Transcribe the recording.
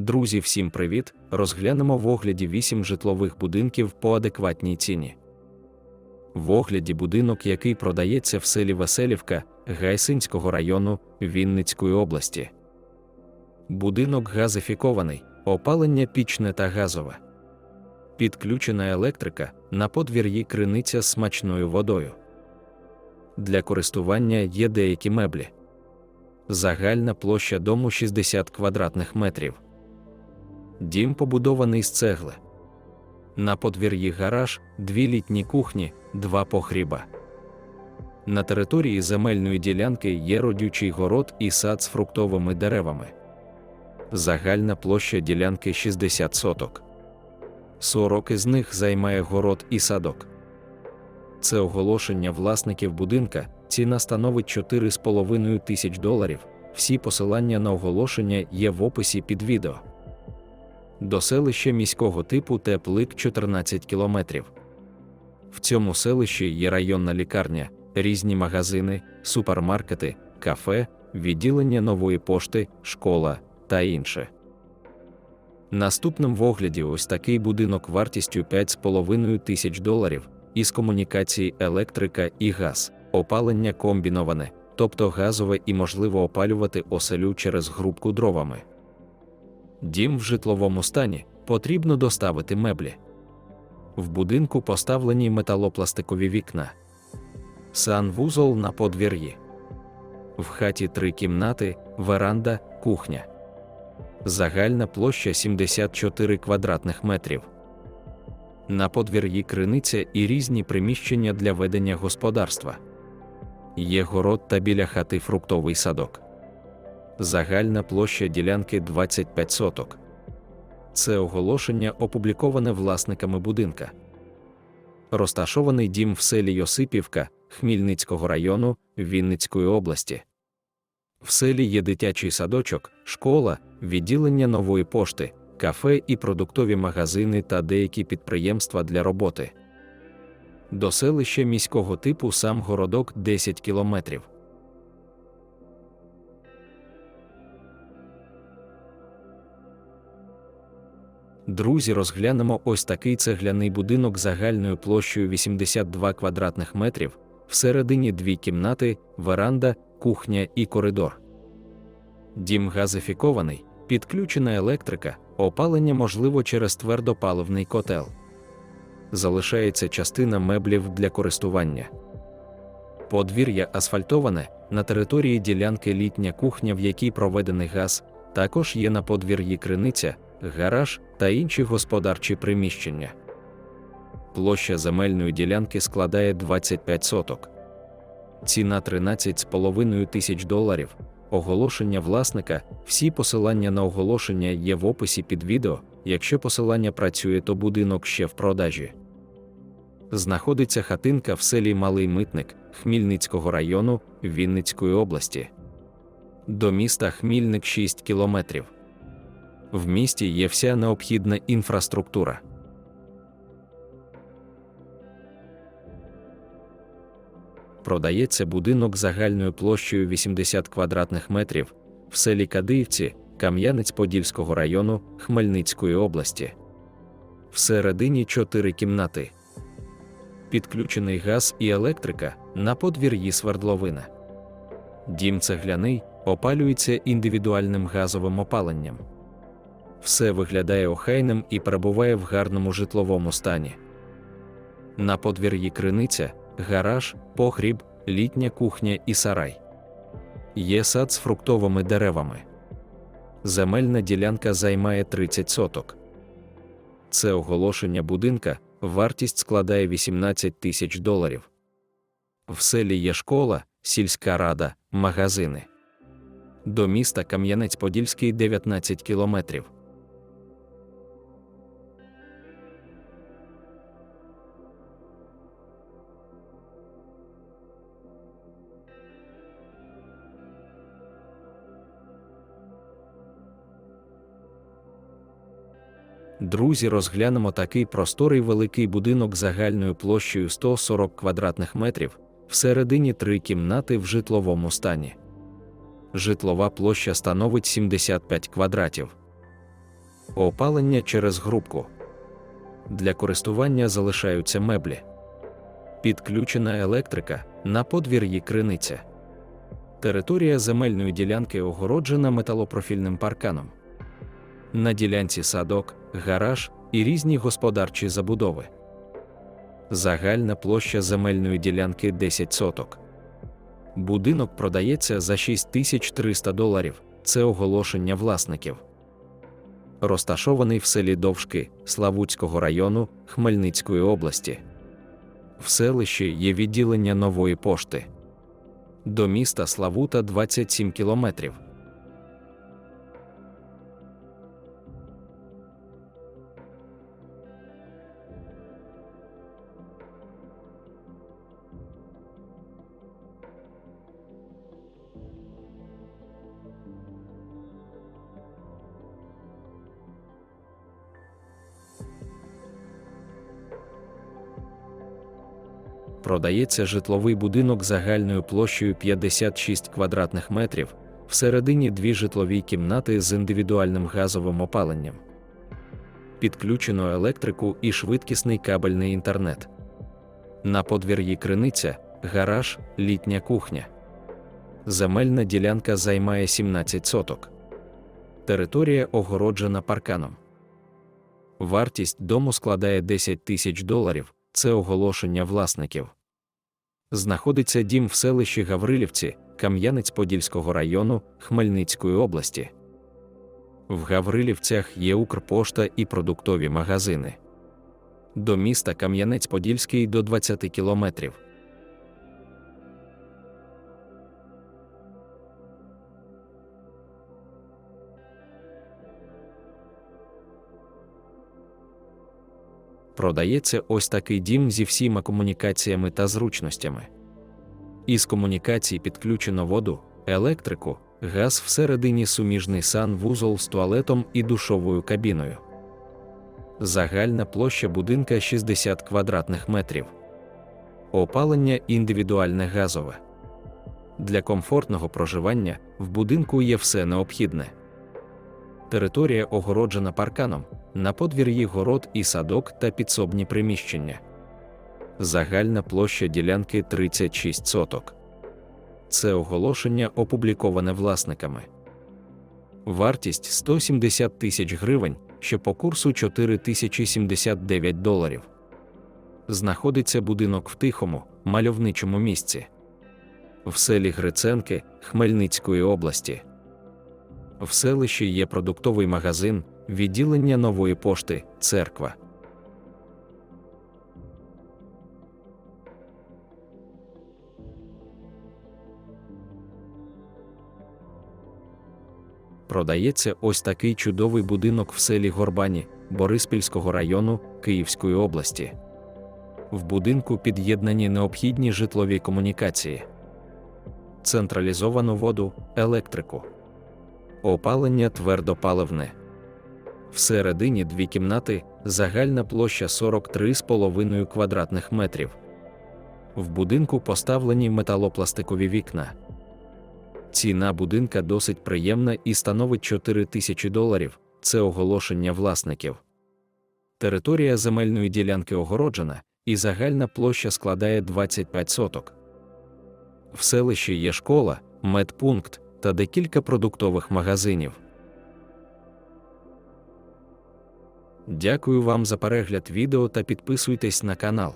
Друзі, всім привіт! Розглянемо в огляді 8 житлових будинків по адекватній ціні. В огляді будинок, який продається в селі Веселівка Гайсинського району Вінницької області. Будинок газифікований, опалення пічне та газове. Підключена електрика, на подвір'ї криниця з смачною водою. Для користування є деякі меблі. Загальна площа дому 60 квадратних метрів. Дім побудований з цегли. На подвір'ї гараж, дві літні кухні, два погріба. На території земельної ділянки є родючий город і сад з фруктовими деревами. Загальна площа ділянки 60 соток. 40 із них займає город і садок. Це оголошення власників будинка. Ціна становить 4,5 тисяч доларів. Всі посилання на оголошення є в описі під відео. До селища міського типу Теплик 14 кілометрів. В цьому селищі є районна лікарня, різні магазини, супермаркети, кафе, відділення нової пошти, школа та інше. Наступним в огляді ось такий будинок вартістю 5,5 тисяч доларів із комунікації електрика і газ, опалення комбіноване, тобто газове і можливо опалювати оселю через грубку дровами. Дім в житловому стані потрібно доставити меблі. В будинку поставлені металопластикові вікна, санвузол на подвір'ї. В хаті три кімнати, веранда, кухня. Загальна площа 74 квадратних метрів. На подвір'ї криниця і різні приміщення для ведення господарства. Є город та біля хати фруктовий садок. Загальна площа ділянки 25 соток. Це оголошення опубліковане власниками будинка. Розташований дім в селі Йосипівка Хмільницького району Вінницької області. В селі є дитячий садочок, школа, відділення нової пошти, кафе і продуктові магазини та деякі підприємства для роботи. До селища міського типу сам городок 10 кілометрів. Друзі, розглянемо ось такий цегляний будинок загальною площею 82 квадратних метрів, всередині дві кімнати, веранда, кухня і коридор. Дім газифікований, підключена електрика, опалення можливо через твердопаливний котел. Залишається частина меблів для користування. Подвір'я асфальтоване, на території ділянки літня кухня, в якій проведений газ, також є на подвір'ї криниця, гараж та інші господарчі приміщення. Площа земельної ділянки складає 25 соток. Ціна 13,5 тисяч доларів. Оголошення власника. Всі посилання на оголошення є в описі під відео. Якщо посилання працює, то будинок ще в продажі. Знаходиться хатинка в селі Малий Митник Хмільницького району Вінницької області. До міста Хмільник 6 кілометрів. В місті є вся необхідна інфраструктура. Продається будинок загальною площею 80 квадратних метрів в селі Кадиївці Кам'янець-Подільського району Хмельницької області. Всередині чотири кімнати. Підключений газ і електрика на подвір'ї свердловина. Дім цегляний опалюється індивідуальним газовим опаленням. Все виглядає охайним і перебуває в гарному житловому стані. На подвір'ї криниця, гараж, погріб, літня кухня і сарай. Є сад з фруктовими деревами. Земельна ділянка займає 30 соток. Це оголошення будинка, вартість складає 18 тисяч доларів. В селі є школа, сільська рада, магазини. До міста Кам'янець-Подільський 19 кілометрів. Друзі, розглянемо такий просторий великий будинок загальною площею 140 квадратних метрів, всередині три кімнати в житловому стані. Житлова площа становить 75 квадратів. опалення через грубку. Для користування залишаються меблі. Підключена електрика на подвір'ї криниця. Територія земельної ділянки огороджена металопрофільним парканом. На ділянці садок, гараж і різні господарчі забудови. Загальна площа земельної ділянки 10 соток. Будинок продається за 6300 доларів. Це оголошення власників. Розташований в селі Довжки Славутського району Хмельницької області. В селищі є відділення нової пошти. До міста Славута 27 кілометрів. Продається житловий будинок загальною площею 56 квадратних метрів, всередині дві житлові кімнати з індивідуальним газовим опаленням. Підключено електрику і швидкісний кабельний інтернет. На подвір'ї криниця, гараж, літня кухня. Земельна ділянка займає 17 соток. Територія огороджена парканом. Вартість дому складає 10 тисяч доларів це оголошення власників. Знаходиться дім в селищі Гаврилівці, Кам'янець-Подільського району Хмельницької області. В Гаврилівцях є Укрпошта і продуктові магазини. До міста Кам'янець-Подільський до 20 кілометрів. Продається ось такий дім зі всіма комунікаціями та зручностями. Із комунікацій підключено воду, електрику, газ всередині суміжний санвузол з туалетом і душовою кабіною. Загальна площа будинка 60 квадратних метрів. Опалення індивідуальне газове. Для комфортного проживання в будинку є все необхідне. Територія огороджена парканом, на подвір'ї город і садок та підсобні приміщення. Загальна площа ділянки 36 соток. Це оголошення опубліковане власниками. Вартість 170 тисяч гривень, що по курсу 4079 доларів. Знаходиться будинок в тихому, мальовничому місці в селі Гриценки Хмельницької області. В селищі є продуктовий магазин, відділення нової пошти, церква. Продається ось такий чудовий будинок в селі Горбані Бориспільського району Київської області. В будинку під'єднані необхідні житлові комунікації, централізовану воду, електрику, опалення твердопаливне. Всередині дві кімнати, загальна площа 43,5 квадратних метрів. В будинку поставлені металопластикові вікна. Ціна будинка досить приємна і становить 4 тисячі доларів. Це оголошення власників. Територія земельної ділянки огороджена, і загальна площа складає 25 соток. В селищі є школа, медпункт та декілька продуктових магазинів. Дякую вам за перегляд відео та підписуйтесь на канал.